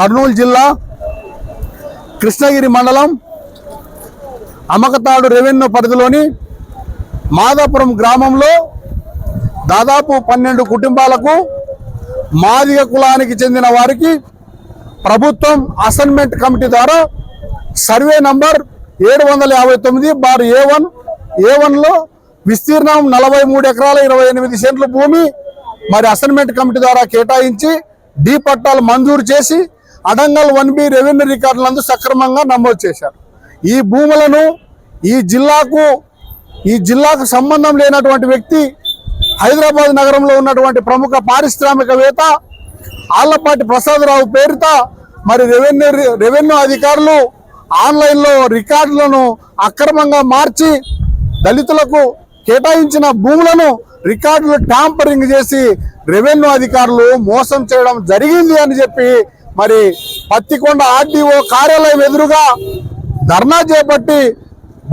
కర్నూలు జిల్లా కృష్ణగిరి మండలం అమకతాడు రెవెన్యూ పరిధిలోని మాదాపురం గ్రామంలో దాదాపు పన్నెండు కుటుంబాలకు మాదిగ కులానికి చెందిన వారికి ప్రభుత్వం అసైన్మెంట్ కమిటీ ద్వారా సర్వే నంబర్ ఏడు వందల యాభై తొమ్మిది బార్ ఏ వన్ ఏ వన్లో విస్తీర్ణం నలభై మూడు ఎకరాల ఇరవై ఎనిమిది సెంట్ల భూమి మరి అసైన్మెంట్ కమిటీ ద్వారా కేటాయించి డి పట్టాలు మంజూరు చేసి అడంగల్ వన్ బి రెవెన్యూ రికార్డులందు సక్రమంగా నమోదు చేశారు. ఈ భూములను ఈ జిల్లాకు ఈ జిల్లాకు సంబంధం లేనటువంటి వ్యక్తి హైదరాబాద్ నగరంలో ఉన్నటువంటి ప్రముఖ పారిశ్రామికవేత్త ఆళ్ళపాటి ప్రసాదరావు పేరిట మరి రెవెన్యూ రెవెన్యూ అధికారులు ఆన్లైన్లో రికార్డులను అక్రమంగా మార్చి దళితులకు కేటాయించిన భూములను రికార్డులు ట్యాంపరింగ్ చేసి రెవెన్యూ అధికారులు మోసం చేయడం జరిగింది అని చెప్పి మరి పత్తికొండ ఆర్డీఓ కార్యాలయం ఎదురుగా ధర్నా చేపట్టి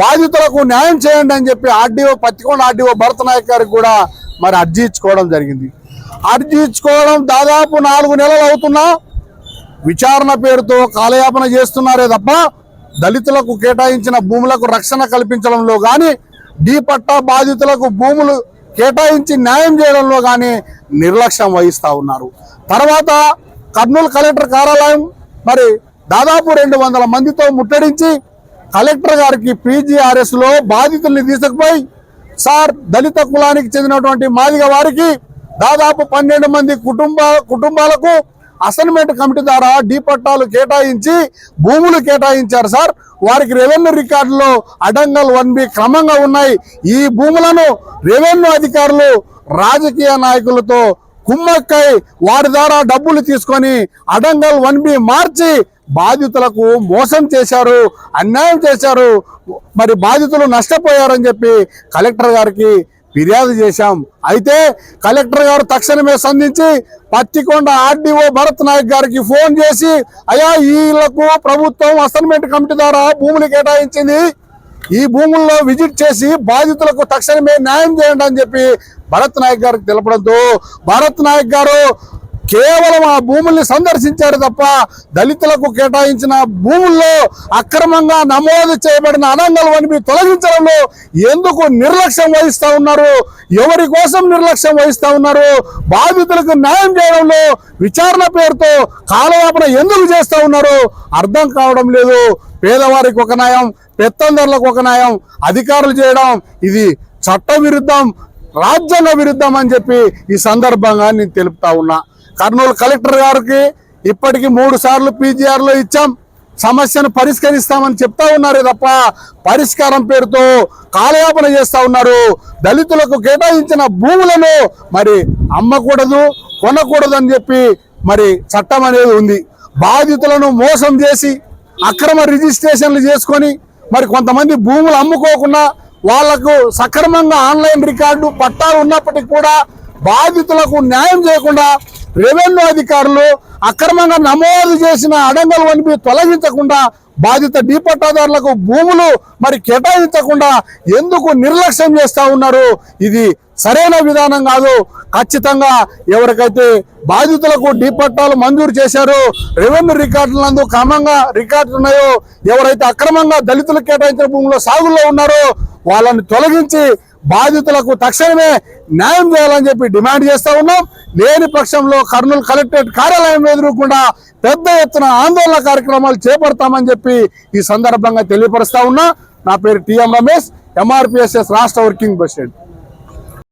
బాధితులకు న్యాయం చేయండి అని చెప్పి ఆర్డీఓ పత్తికొండ ఆర్డీఓ భరత నాయక్ గారికి కూడా మరి అర్జీ ఇచ్చుకోవడం జరిగింది. అర్జీ ఇచ్చుకోవడం దాదాపు నాలుగు నెలలు అవుతున్నా విచారణ పేరుతో కాలయాపన చేస్తున్నారే తప్ప దళితులకు కేటాయించిన భూములకు రక్షణ కల్పించడంలో కానీ డీ పట్టా బాధితులకు భూములు కేటాయించి న్యాయం చేయడంలో కానీ నిర్లక్ష్యం వహిస్తూ ఉన్నారు. తర్వాత కర్నూలు కలెక్టర్ కార్యాలయం మరి దాదాపు రెండు వందల మందితో ముట్టడించి కలెక్టర్ గారికి పీజీఆర్ఎస్లో బాధితుల్ని తీసుకుపోయి సార్ దళిత కులానికి చెందినటువంటి మాదిగ వారికి దాదాపు పన్నెండు మంది కుటుంబ కుటుంబాలకు అసైన్మెంట్ కమిటీ ద్వారా డీ పట్టాలు కేటాయించి భూములు కేటాయించారు సార్. వారికి రెవెన్యూ రికార్డులో అడంగల్ వన్ బి క్రమంగా ఉన్నాయి. ఈ భూములను రెవెన్యూ అధికారులు రాజకీయ నాయకులతో కుమ్మక్కై వారి ద్వారా డబ్బులు తీసుకొని అడంగల్ వన్ బి మార్చి బాధితులకు మోసం చేశారు అన్యాయం చేశారు. మరి బాధితులు నష్టపోయారని చెప్పి కలెక్టర్ గారికి ఫిర్యాదు చేశాం. అయితే కలెక్టర్ గారు తక్షణమే సంధించి పత్తికొండ ఆర్డీఓ భరత్ నాయక్ గారికి ఫోన్ చేసి అయ్యా వీళ్ళకు ప్రభుత్వం అసైన్మెంట్ కమిటీ ద్వారా భూములు కేటాయించింది. ఈ భూముల్లో విజిట్ చేసి బాధితులకు తక్షణమే న్యాయం చేయండి అని చెప్పి భరత్ నాయక్ గారికి తెలపడంతో భరత్ నాయక్ గారు కేవలం ఆ భూముల్ని సందర్శించారు తప్ప దళితులకు కేటాయించిన భూముల్లో అక్రమంగా నమోదు చేయబడిన అనంగల్ వనిపి తొలగించడంలో ఎందుకు నిర్లక్ష్యం వహిస్తూ ఉన్నారు? ఎవరి కోసం నిర్లక్ష్యం వహిస్తా ఉన్నారు? బాధితులకు న్యాయం చేయడంలో విచారణ పేరుతో కాలయాపన ఎందుకు చేస్తూ ఉన్నారు? అర్థం కావడం లేదు. పేదవారికి ఒక న్యాయం పెత్తందరులకు ఒక న్యాయం అధికారులు చేయడం ఇది చట్ట విరుద్ధం రాజ్యాంగ విరుద్ధం అని చెప్పి ఈ సందర్భంగా నేను తెలుపుతా ఉన్నా. కర్నూలు కలెక్టర్ గారికి ఇప్పటికి మూడు సార్లు పీజీఆర్లో ఇచ్చాం. సమస్యను పరిష్కరిస్తామని చెప్తా ఉన్నారే తప్ప పరిష్కారం పేరుతో కాలయాపన చేస్తా ఉన్నారు. దళితులకు కేటాయించిన భూములను మరి అమ్మకూడదు కొనకూడదు అని చెప్పి మరి చట్టం అనేది ఉంది. బాధితులను మోసం చేసి అక్రమ రిజిస్ట్రేషన్లు చేసుకొని మరి కొంతమంది భూములు అమ్ముకోకుండా వాళ్ళకు సక్రమంగా ఆన్లైన్ రికార్డు పట్టాలు ఉన్నప్పటికీ కూడా బాధితులకు న్యాయం చేయకుండా రెవెన్యూ అధికారులు అక్రమంగా నమోదు చేసిన అడంగలు వనిపి తొలగించకుండా బాధిత డిపట్టాదారులకు భూములు మరి కేటాయించకుండా ఎందుకు నిర్లక్ష్యం చేస్తా ఉన్నారు? ఇది సరైన విధానం కాదు. ఖచ్చితంగా ఎవరికైతే బాధితులకు డీ పట్టాలు మంజూరు చేశారో రెవెన్యూ రికార్డులందు క్రమంగా రికార్డులు ఉన్నాయో ఎవరైతే అక్రమంగా దళితులకు కేటాయించిన భూముల్లో సాగుల్లో ఉన్నారో వాళ్ళని తొలగించి బాధితులకు తక్షణమే న్యాయం చేయాలని చెప్పి డిమాండ్ చేస్తా ఉన్నాం. లేని పక్షంలో కర్నూలు కలెక్టరేట్ కార్యాలయం ఎదురుకుండా పెద్ద ఎత్తున ఆందోళన కార్యక్రమాలు చేపడతామని చెప్పి ఈ సందర్భంగా తెలియపరుస్తా ఉన్నా. నా పేరు టిఎం రమేష్ ఎంఆర్పిఎస్ఎస్ రాష్ట్ర వర్కింగ్ ప్రెసిడెంట్.